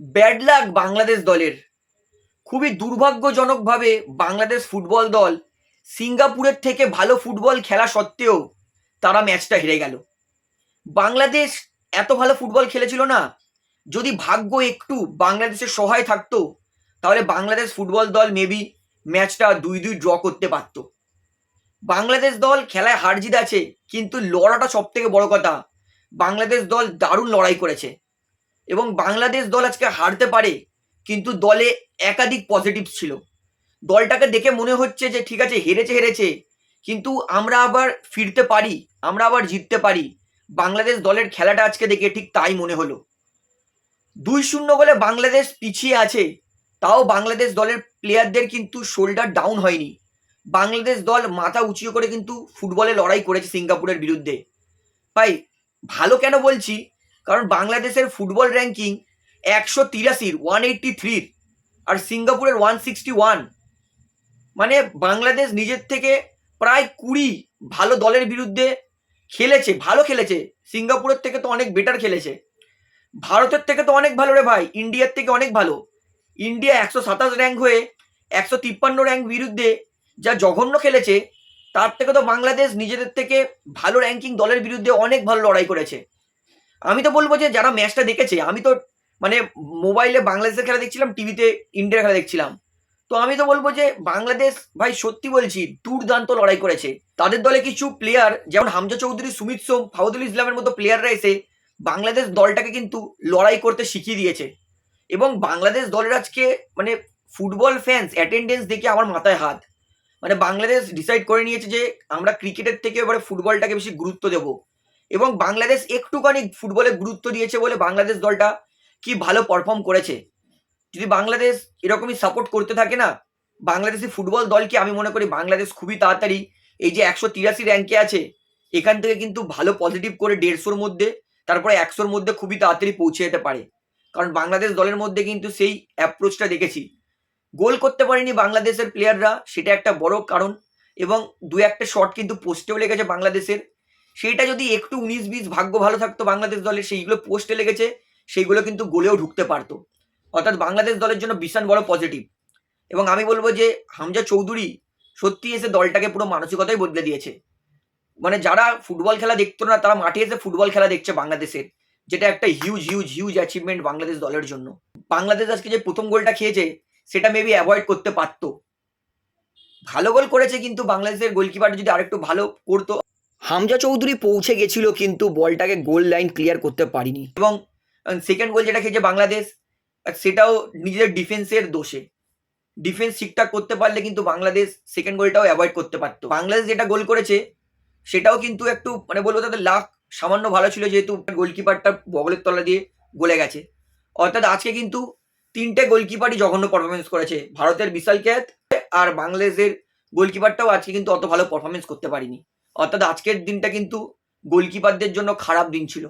Bad luck Bangladesh দলের। খুবই দুর্ভাগ্যজনকভাবে বাংলাদেশ ফুটবল দল সিঙ্গাপুরের থেকে ভালো ফুটবল খেলা সত্ত্বেও তারা ম্যাচটা হেরে গেল। বাংলাদেশ এত ভালো ফুটবল খেলেছিল না, যদি ভাগ্য একটু বাংলাদেশের সহায় থাকতো, তাহলে বাংলাদেশ ফুটবল দল মেবি ম্যাচটা দুই দুই ড্র করতে পারত। বাংলাদেশ দল খেলায় হার জিত আছে, কিন্তু লড়াটা সব থেকে বড় কথা, বাংলাদেশ দল দারুণ লড়াই করেছে। এবং বাংলাদেশ দল আজকে হারতে পারে, কিন্তু দলে একাধিক পজিটিভ ছিল। দলটাকে দেখে মনে হচ্ছে যে ঠিক আছে, হেরেছে হেরেছে, কিন্তু আমরা আবার ফিরতে পারি, আমরা আবার জিততে পারি। বাংলাদেশ দলের খেলাটা আজকে দেখে ঠিক তাই মনে হলো। দুই শূন্য বলে বাংলাদেশ পিছিয়ে আছে, তাও বাংলাদেশ দলের প্লেয়ারদের কিন্তু শোল্ডার ডাউন হয়নি। বাংলাদেশ দল মাথা উঁচিয়ে করে কিন্তু ফুটবলে লড়াই করেছে সিঙ্গাপুরের বিরুদ্ধে। ভাই, ভালো কেন বলছি কারণ বাংলাদেশের ফুটবল র্যাঙ্কিং একশো তিরাশির ওয়ান এইট্টি থ্রির আর সিঙ্গাপুরের ওয়ান সিক্সটি ওয়ান মানে বাংলাদেশ নিজের থেকে প্রায় কুড়ি ভালো দলের বিরুদ্ধে খেলেছে, ভালো খেলেছে। সিঙ্গাপুরের থেকে তো অনেক বেটার খেলেছে। ভারতের থেকে তো অনেক ভালো রে ভাই, ইন্ডিয়ার থেকে অনেক ভালো। ইন্ডিয়া একশো সাতাশ র্যাঙ্ক হয়ে একশো তিপ্পান্ন র্যাঙ্ক বিরুদ্ধে যা জঘন্য খেলেছে, তার থেকে তো বাংলাদেশ নিজেদের থেকে ভালো র্যাঙ্কিং দলের বিরুদ্ধে অনেক ভালো লড়াই করেছে। আমি তো বলব যে যারা ম্যাচটা দেখেছে, আমি তো মানে মোবাইলে বাংলাদেশের খেলা দেখছিলাম, টিভিতে ইন্ডিয়ার খেলা দেখছিলাম। তো আমি তো বলব যে বাংলাদেশ ভাই সত্যি বলছি, দুর্দান্ত লড়াই করেছে। তাদের দলে কিছু প্লেয়ার যেমন হামজা চৌধুরী, সুমিত সোম ফাউদুল ইসলামের মতো প্লেয়াররা এসে বাংলাদেশ দলটাকে কিন্তু লড়াই করতে শিখিয়ে দিয়েছে। এবং বাংলাদেশ দলের আজকে মানে ফুটবল ফ্যান্স অ্যাটেন্ডেন্স দেখে আমার মাথায় হাত। মানে বাংলাদেশ ডিসাইড করে নিয়েছে যে আমরা ক্রিকেটের থেকে এবারে ফুটবলটাকে বেশি গুরুত্ব দেব। এবং বাংলাদেশ একটুখানি ফুটবলে গুরুত্ব দিয়েছে বলে বাংলাদেশ দলটা কি ভালো পারফর্ম করেছে। যদি বাংলাদেশ এরকমই সাপোর্ট করতে থাকে না, বাংলাদেশি ফুটবল দলকে আমি মনে করি বাংলাদেশ খুবই তাড়াতাড়ি এই যে একশো তিরাশি র্যাঙ্কে আছে, এখান থেকে কিন্তু ভালো পজিটিভ করে দেড়শোর মধ্যে, তারপরে একশোর মধ্যে খুবই তাড়াতাড়ি পৌঁছে যেতে পারে। কারণ বাংলাদেশ দলের মধ্যে কিন্তু সেই অ্যাপ্রোচটা দেখেছি। গোল করতে পারেনি বাংলাদেশের প্লেয়াররা সেটা একটা বড় কারণ এবং দু একটা শট কিন্তু পোস্টেও লেগেছে বাংলাদেশের। সেইটা যদি একটু উনিশ বিশ ভাগ্য ভালো থাকতো বাংলাদেশ দলের সেইগুলো পোস্টে লেগেছে, সেইগুলো কিন্তু গোলেও ঢুকতে পারতো। অর্থাৎ বাংলাদেশ দলের জন্য বিশাল বড় পজিটিভ এবং আমি বলব যে, হামজা চৌধুরী সত্যি এসে দলটাকে পুরো মানসিকতাই বদলে দিয়েছে। মানে যারা ফুটবল খেলা দেখতো না, তারা মাঠে এসে ফুটবল খেলা দেখছে বাংলাদেশের। যেটা একটা huge huge huge achievement Bangladesh দলের জন্য। বাংলাদেশ আজকে যে প্রথম গোলটা খেয়েছে, সেটা মেবি অ্যাভয়েড করতে পারতো। ভালো গোল করেছে কিন্তু বাংলাদেশের গোলকিপার যদি আরেকটু ভালো করতো। হামজা চৌধুরী পৌঁছে গেছিল, কিন্তু বলটাকে গোল লাইন ক্লিয়ার করতে পারিনি। এবং সেকেন্ড গোল যেটা খেয়েছে বাংলাদেশ সেটাও নিজেদের ডিফেন্সের দোষে। ডিফেন্স ঠিকঠাক করতে পারলে কিন্তু বাংলাদেশ সেকেন্ড গোলটাও অ্যাভয়েড করতে পারতো। বাংলাদেশ যেটা গোল করেছে, সেটাও কিন্তু একটু মানে বলব তাদের লাখ সামান্য ভালো ছিল, যেহেতু গোলকিপারটা বগলের তলা দিয়ে গলে গেছে। অর্থাৎ আজকে কিন্তু তিনটে গোলকিপারই জঘন্য পারফরমেন্স করেছে। ভারতের বিশাল ক্যাথ আর বাংলাদেশের গোলকিপারটাও আজকে কিন্তু অত ভালো পারফরমেন্স করতে পারিনি। অর্থাৎ আজকের দিনটা কিন্তু গোলকিপারদের জন্য খারাপ দিন ছিল।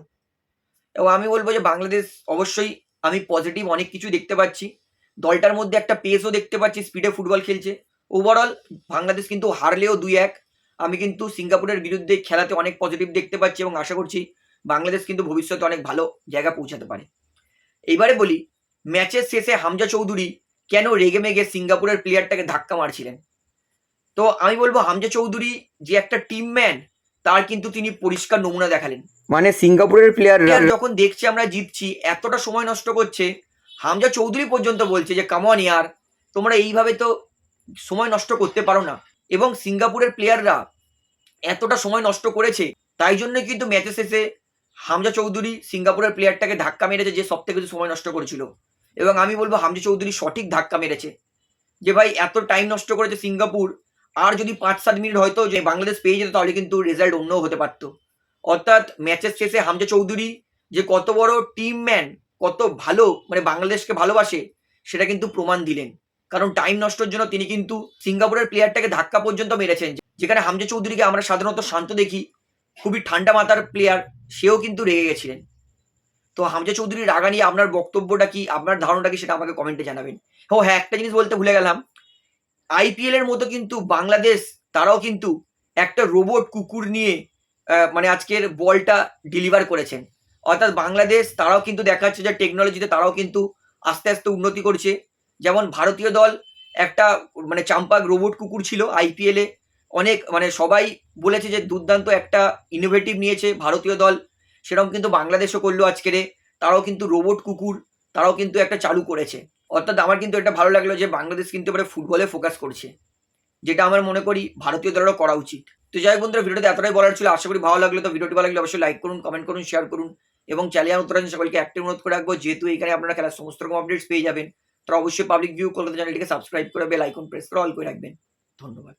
এবং আমি বলব যে বাংলাদেশ অবশ্যই আমি পজিটিভ অনেক কিছু দেখতে পাচ্ছি। দলটার মধ্যে একটা পেসও দেখতে পাচ্ছি স্পিডে ফুটবল খেলছে। ওভারঅল বাংলাদেশ কিন্তু হারলেও দুই এক। আমি কিন্তু সিঙ্গাপুরের বিরুদ্ধে খেলাতে অনেক পজিটিভ দেখতে পাচ্ছি এবং আশা করছি বাংলাদেশ কিন্তু ভবিষ্যতে অনেক ভালো জায়গা পৌঁছাতে পারে। এইবারে বলি ম্যাচের শেষে হামজা চৌধুরী কেন রেগে মেগে সিঙ্গাপুরের প্লেয়ারটাকে ধাক্কা মারছিলেন? তো আমি বলব হামজা চৌধুরী যে একটা টিম ম্যান তার কিন্তু তিনি পরিষ্কার নমুনা দেখালেন। মানে সিঙ্গাপুরের প্লেয়ার যখন দেখছি আমরা জিতছি এতটা সময় নষ্ট করছে হামজা চৌধুরী পর্যন্ত বলছে যে কামন ইয়ার তোমরা এইভাবে তো সময় নষ্ট করতে পারো না। এবং সিঙ্গাপুরের প্লেয়াররা এতটা সময় নষ্ট করেছে তাই জন্য কিন্তু ম্যাচে শেষে হামজা চৌধুরী সিঙ্গাপুরের প্লেয়ারটাকে ধাক্কা মেরেছে যে সব থেকে সময় নষ্ট করেছিল। এবং আমি বলব হামজা চৌধুরী সঠিক ধাক্কা মেরেছে। যে ভাই এত টাইম নষ্ট করেছে সিঙ্গাপুর আর যদি পাঁচ সাত মিনিট হয়তো যে বাংলাদেশ পেয়ে যেত, তাহলে কিন্তু রেজাল্ট অন্য হতে পারতো। অর্থাৎ ম্যাচের শেষে হামজা চৌধুরী যে কত বড় টিম ম্যান কত ভালো মানে বাংলাদেশকে ভালোবাসে, সেটা কিন্তু প্রমাণ দিলেন। কারণ টাইম নষ্টর জন্য তিনি কিন্তু সিঙ্গাপুরের প্লেয়ারটাকে ধাক্কা পর্যন্ত মেরেছেন। যেখানে হামজা চৌধুরীকে আমরা সাধারণত শান্ত দেখি, খুবই ঠান্ডা মাথার প্লেয়ার সেও কিন্তু রেগে গেছিলেন। তো হামজা চৌধুরীর রাগা নিয়ে আপনার বক্তব্যটা কি, আপনার ধারণাটা কি, সেটা আমাকে কমেন্টে জানাবেন। ও হ্যাঁ একটা জিনিস বলতে ভুলে গেলাম। আইপিএল এর মতো কিন্তু বাংলাদেশ, তারাও কিন্তু একটা রোবট কুকুর নিয়ে মানে আজকের বলটা ডেলিভার করেছেন। অর্থাৎ বাংলাদেশ, তারাও কিন্তু দেখাচ্ছে যে টেকনোলজিতে তারাও কিন্তু আস্তে আস্তে উন্নতি করছে। যেমন ভারতীয় দল একটা মানে চাম্পাক রোবট কুকুর ছিল আইপিএলে অনেক মানে সবাই বলেছে যে দুর্দান্ত একটা ইনোভেটিভ নিয়েছে ভারতীয় দল। সেরকম কিন্তু বাংলাদেশও করল আজকেরে তারাও কিন্তু রোবট কুকুর, তারাও কিন্তু একটা চালু করেছে। অর্থাৎ আমার কিন্তু এটা ভালো লাগল যে বাংলাদেশ কিন্তু এবারে ফুটবলে ফোকাস করছে। যেটা আমার মনে করি ভারতীয় দলেরও করা উচিত। তো যাই হোক বন্ধুরা ভিডিওতে এতটাই বলার ছিল। আশা করি ভালো লাগল। তো ভিডিওটি ভালো লাগলে অবশ্যই লাইক করুন কমেন্ট করুন শেয়ার করুন এবং চ্যানেল উত্তরাঞ্চল সকলকে একটি অনুরোধ করে রাখব। যেহেতু এখানে আপনারা খেলার সমস্ত রকম আপডেটস পেয়ে যাবেন, তো অবশ্যই পাবলিক ভিউ কলকাতা চ্যানেলটিকে সাবস্ক্রাইব করে বেল আইকন প্রেস করে অল করে রাখবেন। ধন্যবাদ।